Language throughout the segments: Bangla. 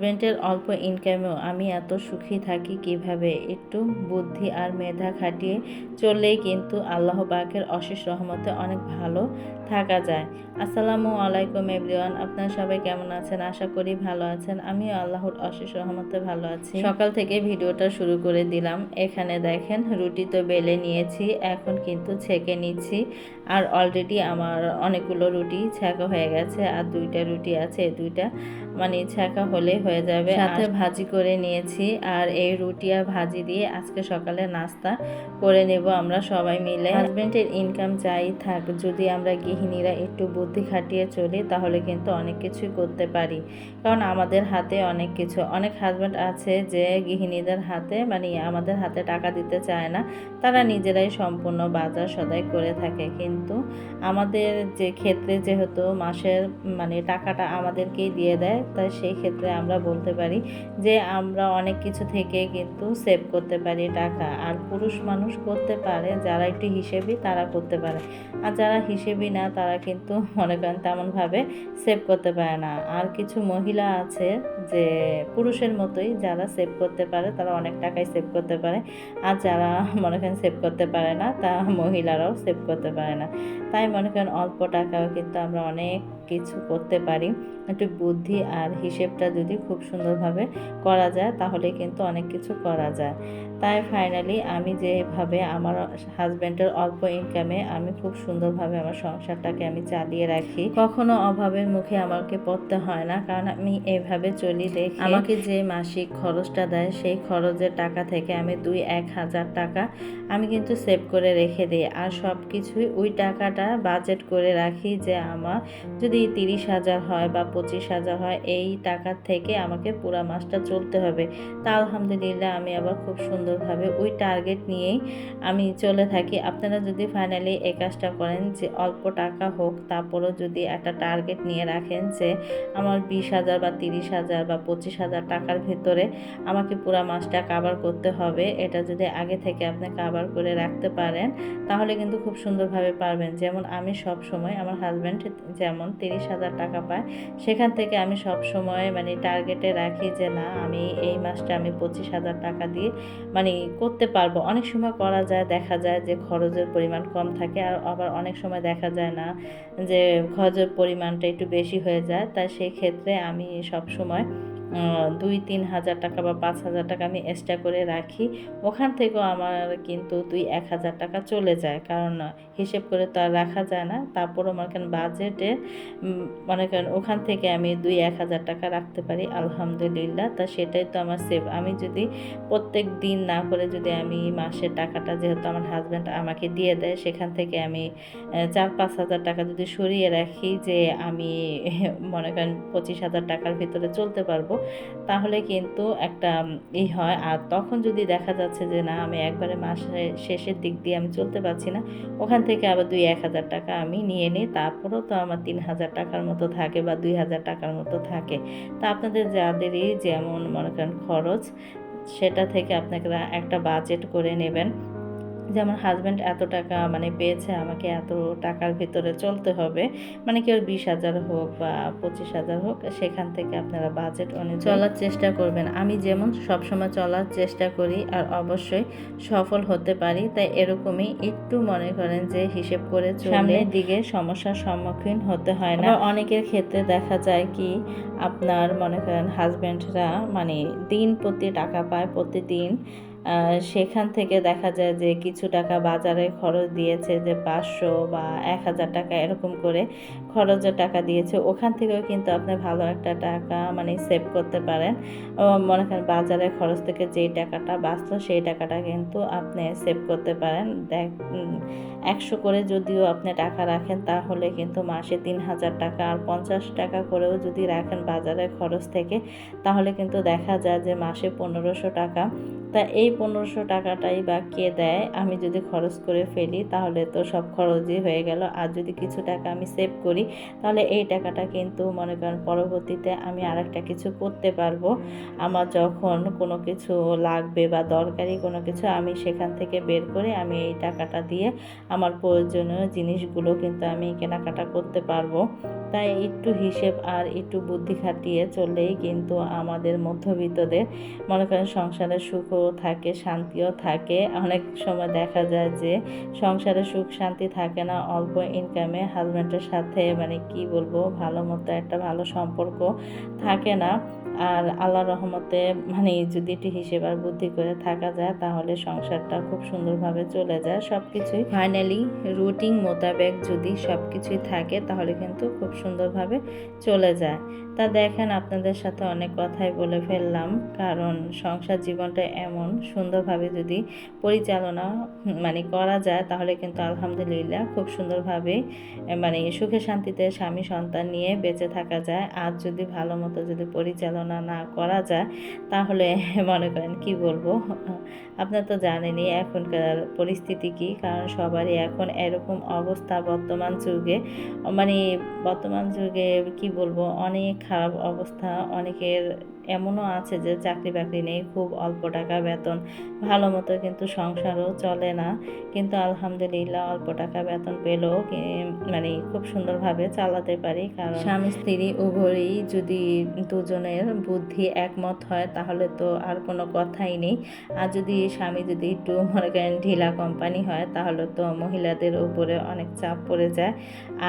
হাজব্যান্ডের অল্প ইনকামেও আমি এত সুখী থাকি কীভাবে? একটু বুদ্ধি আর মেধা খাটিয়ে চললেই কিন্তু আল্লাহ পাকের অশেষ রহমতে অনেক ভালো থাকা যায়। আসসালামু আলাইকুম এভরিওয়ান, আপনারা সবাই কেমন আছেন? আশা করি ভালো আছেন। আমি আল্লাহর অশেষ রহমতে ভালো আছি। সকাল থেকে ভিডিওটা শুরু করে দিলাম। এখানে দেখেন, রুটি তো বেলে নিয়েছি, এখন কিন্তু ছেঁকে নিচ্ছি। আর অলরেডি আমার অনেকগুলো রুটি ছেঁকা হয়ে গেছে আর দুইটা রুটি আছে দুইটা মানে ছেঁকা হলে হয়ে যাবে। সাথে ভাজি করে নিয়েছি আর এই রুটি আর ভাজি দিয়ে আজকে সকালে নাস্তা করে নেব আমরা সবাই মিলে। হাজবেন্ডের ইনকাম যাই থাক যদি আমরা গৃহিণীরা একটু বুদ্ধি খাটিয়ে চলি তাহলে কিন্তু অনেক কিছুই করতে পারি। কারণ আমাদের হাতে অনেক কিছু। অনেক হাজব্যান্ড আছে যে গৃহিণীদের হাতে মানে আমাদের হাতে টাকা দিতে চায় না তারা নিজেরাই সম্পূর্ণ বাজার সদাই করে থাকে। কিন্তু আমাদের যে ক্ষেত্রে যেহেতু মাসের মানে টাকাটা আমাদেরকেই দিয়ে দেয়, তাই সেই ক্ষেত্রে আমরা বলতে পারি যে আমরা অনেক কিছু থেকে কিন্তু সেভ করতে পারি টাকা। আর পুরুষ মানুষ করতে পারে, যারা একটু হিসেবি তারা করতে পারে। আর যারা হিসেবি না তারা কিন্তু মনে করেন তেমনভাবে সেভ করতে পারে না। আর কিছু মহিলা আছে যে পুরুষের মতোই যারা সেভ করতে পারে তারা অনেক টাকাই সেভ করতে পারে। আর যারা মনে করেন সেভ করতে পারে না তা মহিলারাও সেভ করতে পারে না। তাই মনে করেন অল্প টাকাও কিন্তু আমরা অনেক কিছু করতে পারি। একটু বুদ্ধি আর হিসেবটা যদি খুব সুন্দরভাবে করা যায়, তাহলে কিন্তু অনেক কিছু করা যায়। তাই ফাইনালি আমি যেভাবে আমার হাজব্যান্ডের অল্প ইনকামে আমি খুব সুন্দরভাবে আমার সংসারটাকে আমি চালিয়ে রাখি। কখনো অভাবের মুখে আমাকে পড়তে হয় না, কারণ আমি এভাবে চলি দেখি আমাকে যে মাসিক খরচটা দেয়, সেই খরচের টাকা থেকে আমি দুই এক হাজার টাকা আমি কিন্তু সেভ করে রেখে দিই। আর সব কিছুই ওই টাকাটা বাজেট করে রাখি যে আমার যদি তিরিশ হাজার হয় বা পঁচিশ হাজার হয়, এই টাকার থেকে আমাকে পুরা মাসটা চলতে হবে। তা আলহামদুলিল্লাহ আমি আবার খুব সুন্দরভাবে ওই টার্গেট নিয়েই আমি চলে থাকি। আপনারা যদি ফাইনালি এই কাজটা করেন যে অল্প টাকা হোক, তারপরেও যদি একটা টার্গেট নিয়ে রাখেন যে আমার বিশ হাজার বা তিরিশ হাজার বা পঁচিশ হাজার টাকার ভেতরে আমাকে পুরা মাসটা কাভার করতে হবে, এটা যদি আগে থেকে আপনি কাভার করে রাখতে পারেন, তাহলে কিন্তু খুব সুন্দরভাবে পারবেন। যেমন আমি সব সময় আমার হাজব্যান্ড যেমন তিরিশ হাজার টাকা পায়, সেখান থেকে আমি সব সময় মানে টার্গেটে রাখি যে না, আমি এই মাসটা আমি পঁচিশ হাজার টাকা দিয়ে মানে করতে পারব। অনেক সময় করা যায়, দেখা যায় যে খরচের পরিমাণ কম থাকে, আর আবার অনেক সময় দেখা যায় না যে খরচের পরিমাণটা একটু বেশি হয়ে যায়। তাই সেই ক্ষেত্রে আমি সব সময় দুই, তিন হাজার টাকা বা পাঁচ হাজার টাকা আমি এক্সট্রা করে রাখি। ওখান থেকেও আমার কিন্তু দুই, এক হাজার টাকা চলে যায়। কারণ, হিসেব করে তো আর রাখা যায় না। তারপরও মনে করেন বাজেটে মনে করেন ওখান থেকে আমি দুই, এক হাজার টাকা রাখতে পারি, আলহামদুলিল্লাহ। তা সেটাই তো আমার সেভ আমি যদি প্রত্যেক দিন না করে যদি আমি মাসের টাকাটা যেহেতু আমার হাজব্যান্ড আমাকে দিয়ে দেয়, সেখান থেকে আমি চার, পাঁচ হাজার টাকা যদি সরিয়ে রাখি যে আমি মনে করেন পঁচিশ হাজার টাকার ভিতরে চলতে পারব তাহলে কিন্তু একটা ই হয়। আর তখন যদি দেখা যাচ্ছে যে, না, আমি একবারে মাসের শেষের দিক দিয়ে আমি চলতে পারছি না, ওখান থেকে আবার দুই, এক হাজার টাকা আমি নিয়ে নিই। তারপরেও তো আমার তিন হাজার টাকার মতো থাকে বা দুই হাজার টাকার মতো থাকে। তা আপনাদের যাদেরই যেমন মনে করেন খরচ, সেটা থেকে আপনারা একটা বাজেট করে নেবেন। যে আমার হাজব্যান্ড এত টাকা মানে পেয়েছে আমাকে এত টাকার ভিতরে চলতে হবে। মানে কেউ বিশ হাজার হোক বা পঁচিশ হাজার হোক সেখান থেকে আপনারা বাজেট অনুযায়ী চলার চেষ্টা করবেন। আমি যেমন সবসময় চলার চেষ্টা করি আর অবশ্যই সফল হতে পারি তাই এরকমই একটু মনে করেন যে হিসেব করে সামনের দিকে সমস্যার সম্মুখীন হতে হয় না। অনেকের ক্ষেত্রে দেখা যায় কি আপনার মনে করেন হাজব্যান্ডরা মানে দিন প্রতি টাকা পায় প্রতিদিন সেখান থেকে দেখা যায় যে কিছু টাকা বাজারে খরচ দিয়েছে যে পাঁচশো বা এক হাজার টাকা এরকম করে খরচের টাকা দিয়েছে। ওখান থেকেও কিন্তু আপনি ভালো একটা টাকা মানে সেভ করতে পারেন। মনে করেন বাজারে খরচ থেকে যেই টাকাটা বাঁচলো সেই টাকাটা কিন্তু আপনি সেভ করতে পারেন। দেখ একশো করে যদিও আপনি টাকা রাখেন তাহলে কিন্তু মাসে তিন হাজার টাকা আর পঞ্চাশ টাকা করেও যদি রাখেন বাজারের খরচ থেকে, তাহলে কিন্তু দেখা যায় যে মাসে পনেরোশো টাকা। তা এই পনেরোশো টাকাটাই বা কে দেয়, আমি যদি খরচ করে ফেলি তাহলে তো সব খরচই হয়ে গেল। আর যদি কিছু টাকা আমি সেভ করি তাহলে এই টাকাটা কিন্তু মনে করেন পরবর্তীতে আমি আরেকটা কিছু করতে পারব। আমার যখন কোনো কিছু লাগবে বা দরকারি কোনো কিছু আমি সেখান থেকে বের করে আমি এই টাকাটা দিয়ে আমার প্রয়োজনীয় জিনিসগুলো কিন্তু আমি কেনাকাটা করতে পারব। তাই একটু হিসেব আর একটু বুদ্ধি খাটিয়ে চললেই কিন্তু আমাদের মধ্যবিত্তদের মনে করেন সংসারে সুখও থাকে, শান্তিও থাকে। অনেক সময় দেখা যায় যে সংসারে সুখ, শান্তি থাকে না, অল্প ইনকামে হাজব্যান্ডের সাথে মানে কি বলব, ভালো মতো একটা ভালো সম্পর্ক থাকে না। আর আল্লাহ রহমতে মানে যদি একটু হিসেব আর বুদ্ধি করে থাকা যায়, তাহলে সংসারটা খুব সুন্দরভাবে চলে যায় সব কিছুই ফাইনালি রুটিন মোতাবেক যদি সব কিছুই থাকে, তাহলে কিন্তু খুব সুন্দরভাবে চলে যায়। তা দেখেন, আপনাদের সাথে অনেক কথাই বলে ফেললাম, কারণ সংসার জীবনটা এমন সুন্দরভাবে যদি পরিচালনা মানে করা যায়, তাহলে কিন্তু আলহামদুলিল্লাহ খুব সুন্দরভাবে মানে সুখে শান্তিতে স্বামী সন্তান নিয়ে বেঁচে থাকা যায়। আর যদি ভালো মতো যদি পরিচালনা না করা যায়, তাহলে মনে করেন কি বলব? আপনার তো জানেনই এখনকার পরিস্থিতি কি, কারণ সবারই এখন এরকম অবস্থা বর্তমান যুগে। মানে বর্তমান যুগে কি বলব? অনেক খারাপ অবস্থা, অনেকের এমনও আছে যে চাকরি বাকরি নেই, খুব অল্প টাকা বেতন, ভালো মতো কিন্তু সংসারও চলে না। কিন্তু আলহামদুলিল্লাহ অল্প টাকা বেতন পেলেও মানে খুব সুন্দরভাবে চালাতে পারি। কারণ স্বামী, স্ত্রী, উভয়ই যদি দুজনের বুদ্ধি একমত হয়, তাহলে তো আর কোনো কথাই নেই। আর যদি স্বামী যদি একটু মনে করেন ঢিলা কোম্পানি হয়, তাহলে তো মহিলাদের উপরে অনেক চাপ পড়ে যায়।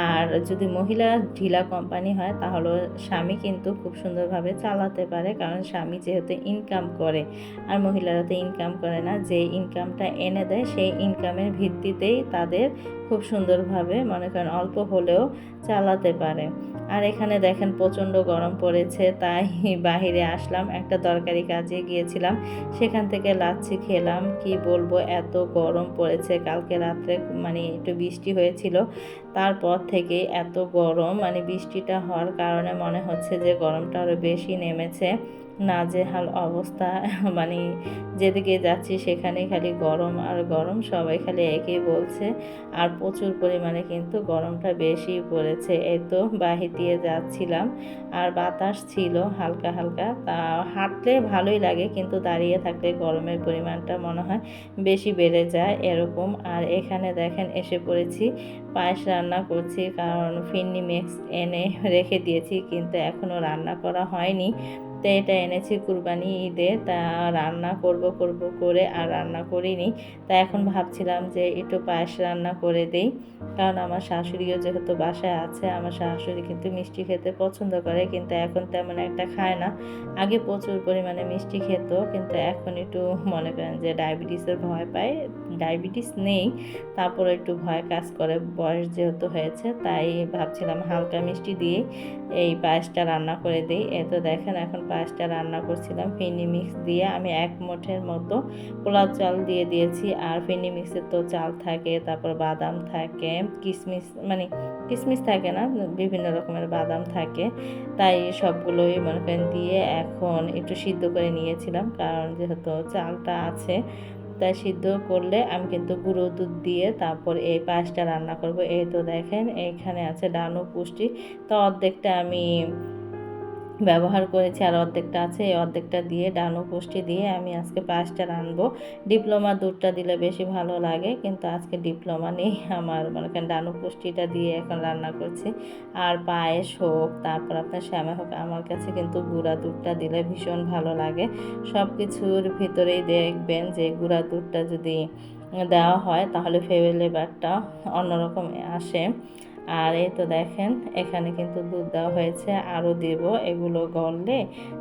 আর যদি মহিলা ঢিলা কোম্পানি হয় তাহলে স্বামী কিন্তু খুব সুন্দরভাবে চালাতে পারে। কারণ স্বামী যেহেতু ইনকাম করে আর মহিলারা তো ইনকাম করে না, যে ইনকামটা এনে দেয় সেই ইনকামের ভিত্তিতেই তাদের খুব সুন্দরভাবে মনে করেন অল্প হলেও চালাতে পারে। আর এখানে দেখেন প্রচণ্ড গরম পড়েছে, তাই বাহিরে আসলাম, একটা দরকারি কাজে গিয়েছিলাম, সেখান থেকে লাচ্ছি খেলাম, কি বলব এত গরম পড়েছে, কালকে রাত্রে মানে একটু বৃষ্টি হয়েছিল, তারপর থেকে এত গরম মানে বৃষ্টিটা হওয়ার কারণে মনে হচ্ছে যে গরমটা আরও বেশি নেমেছে। নাজেহাল অবস্থা মানে যেদিকে যাচ্ছি সেখানে খালি গরম, আর গরম সবাই খালি একই বলছে। আর প্রচুর পরিমাণে কিন্তু গরমটা বেশি পড়েছে, এই তো বাহির দিয়ে যাচ্ছিলাম। আর বাতাস ছিল হালকা হালকা, তা হাঁটলে ভালোই লাগে, কিন্তু দাঁড়িয়ে থাকলে গরমের পরিমাণটা মনে হয় বেশি বেড়ে যায় এরকম। আর এখানে দেখেন এসে পড়েছি, পায়েস রান্না করছি, কারণ ফিন্নি মিক্স এনে রেখে দিয়েছি, কিন্তু এখনও রান্না করা হয়নি। তো এটা এনেছি কুরবানি ঈদে। তা রান্না করব করব করে আর রান্না করিনি। তা এখন ভাবছিলাম যে একটু পায়েস রান্না করে দেই। কারণ আমার শাশুড়িও যেহেতু বাসায় আছে, আমার শাশুড়ি কিন্তু মিষ্টি খেতে পছন্দ করে, কিন্তু এখন তেমন একটা খায় না। আগে প্রচুর পরিমাণে মিষ্টি খেত, কিন্তু এখন একটু মনে করেন যে ডায়াবেটিসের ভয় পায়, ডায়াবেটিস নেই। তারপর একটু ভয় কাজ করে, বয়স যেহেতু হয়েছে, তাই ভাবছিলাম হালকা মিষ্টি দিয়ে এই পায়েসটা রান্না করে দিই। এ তো দেখেন এখন পায়েসটা রান্না করছিলাম, ফিনি মিক্স দিয়ে আমি এক মুঠের মতো পোলাও চাল দিয়ে দিয়েছি। আর ফিনি মিক্সের তো চাল থাকে, তারপর বাদাম থাকে কিশমিশ মানে কিশমিশ থাকে না, বিভিন্ন রকমের বাদাম থাকে। তাই সবগুলোই মনে করেন দিয়ে এখন একটু সিদ্ধ করে নিয়েছিলাম, কারণ যেহেতু চালটা আছে, তাই সিদ্ধ করলে আমি কিন্তু গুঁড়ো দুধ দিয়ে তারপর এই পায়েসটা রান্না করব। এই তো দেখেন, এখানে আছে ডানো পুষ্টি। তো অর্ধেকটা আমি ব্যবহার করেছি আর অর্ধেকটা আছে, এই অর্ধেকটা দিয়ে ডানো পুষ্টি দিয়ে আমি আজকে পায়েসটা রানবো ডিপ্লোমা দুধটা দিলে বেশি ভালো লাগে, কিন্তু আজকে ডিপ্লোমা নেই আমার। মনে ডানো পুষ্টিটা দিয়ে এখন রান্না করছি। আর পায়েস হোক, তারপর আপনার শ্যামা হোক, আমার কাছে কিন্তু গুঁড়া দুধটা দিলে ভীষণ ভালো লাগে। সব কিছুর ভিতরেই দেখবেন যে গুঁড়া দুধটা যদি দেওয়া হয়, তাহলে ফ্লেভারটা অন্যরকম আসে। আর এই তো দেখেন, এখানে কিন্তু দুধ দেওয়া হয়েছে, আরও দেব, এগুলো গললে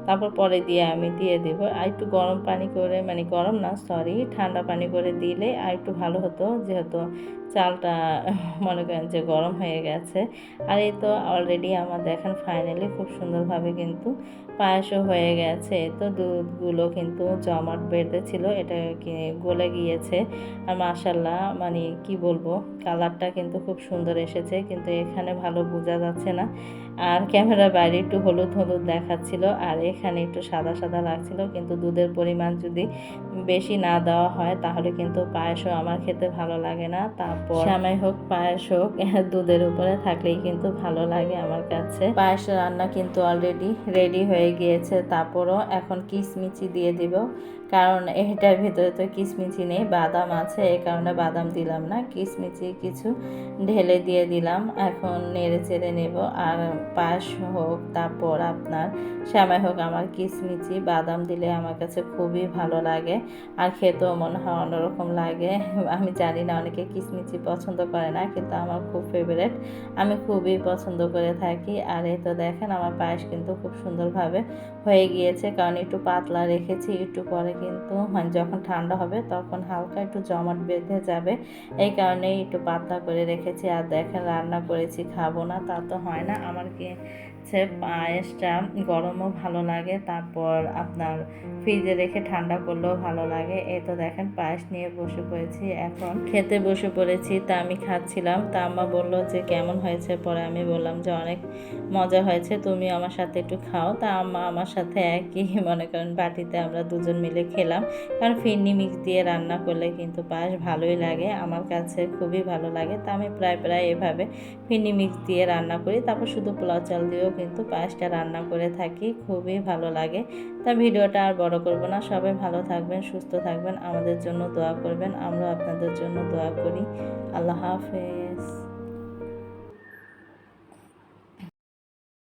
তারপর পরে দিয়ে আমি দিয়ে দেবো। আর একটু গরম পানি করে মানে গরম না সরি ঠান্ডা পানি করে দিলে আর একটু ভালো হতো, যেহেতু চালটা মনে করেন যে গরম হয়ে গেছে। আর এই তো অলরেডি আমার দেখেন ফাইনালি খুব সুন্দরভাবে কিন্তু পায়েসও হয়ে গেছে। তো দুধগুলো কিন্তু জমাট বেঁধেছিল এটা গলে গিয়েছে। আর মাশাল্লাহ মানে কি বলব, কালারটা কিন্তু খুব সুন্দর এসেছে, কিন্তু এখানে ভালো বোঝা যাচ্ছে না। আর ক্যামেরার বাইরে একটু হলুদ হলুদ দেখাচ্ছিল, আর এখানে একটু সাদা সাদা লাগছিল, কিন্তু দুধের পরিমাণ যদি বেশি না দেওয়া হয়, তাহলে কিন্তু পায়েসও আমার খেতে ভালো লাগে না। তারপর শ্যামাই হোক, পায়েস হোক, দুধের উপরে থাকলেই কিন্তু ভালো লাগে আমার কাছে। পায়েস রান্না কিন্তু অলরেডি রেডি হয়ে গিয়েছে তারপরও এখন কিশমিচি দিয়ে দিব। কারণ এটার ভিতরে তো কিশমিচি নেই, বাদাম আছে এই কারণে বাদাম দিলাম না কিশমিচি কিছু ঢেলে দিয়ে দিলাম, এখন নেড়ে চেড়ে নেব, আর পায়েস হোক, তারপর আপনার শ্যামাই হোক, আমার কিশমিচি বাদাম দিলে আমার কাছে খুবই ভালো লাগে, আর খেতেও মনে হয় অন্যরকম লাগে, আমি জানি না অনেকে কিশমিচি পছন্দ করে না, কিন্তু আমার খুব ফেভারেট আমি খুবই পছন্দ করে থাকি, আর এই তো দেখেন আমার পায়েস কিন্তু খুব সুন্দরভাবে হয়ে গিয়েছে, কারণ একটু পাতলা রেখেছি, একটু পরে কিন্তু মানে যখন ঠান্ডা হবে তখন হালকা একটু জমাট বেঁধে যাবে। এই কারণেই একটু পাতলা করে রেখেছি আর দেখেন রান্না করেছি, খাব না তা তো হয় না। আমার কি হচ্ছে পায়েসটা গরমও ভালো লাগে, তারপর আপনার ফ্রিজে রেখে ঠান্ডা করলেও ভালো লাগে। এই তো দেখেন পায়েস নিয়ে বসে পড়েছি এখন। খেতে বসে পড়েছি, তা আমি খাচ্ছিলাম। তা আম্মা বলল যে, কেমন হয়েছে? পরে আমি বললাম যে, অনেক মজা হয়েছে তুমি আমার সাথে একটু খাও। তা আম্মা আমার সাথে একই, মনে করেন বাটিতে আমরা দুজন মিলে খেলাম। কারণ ফিরনি মিক্স দিয়ে রান্না করলে কিন্তু পায়েস ভালোই লাগে, আমার কাছে খুবই ভালো লাগে। তা আমি প্রায় প্রায় এভাবে ফিরনি মিক্স দিয়ে রান্না করি। তারপর শুধু পোলাও চাল দিয়েও কিন্তু পায়েসটা রান্না করে থাকি, খুবই ভালো লাগে। তা ভিডিওটা আর বড় করব না, সবাই ভালো থাকবেন, সুস্থ থাকবেন, আমাদের জন্য দোয়া করবেন আমরা আপনাদের জন্য দোয়া করি। আল্লাহ হাফেজ।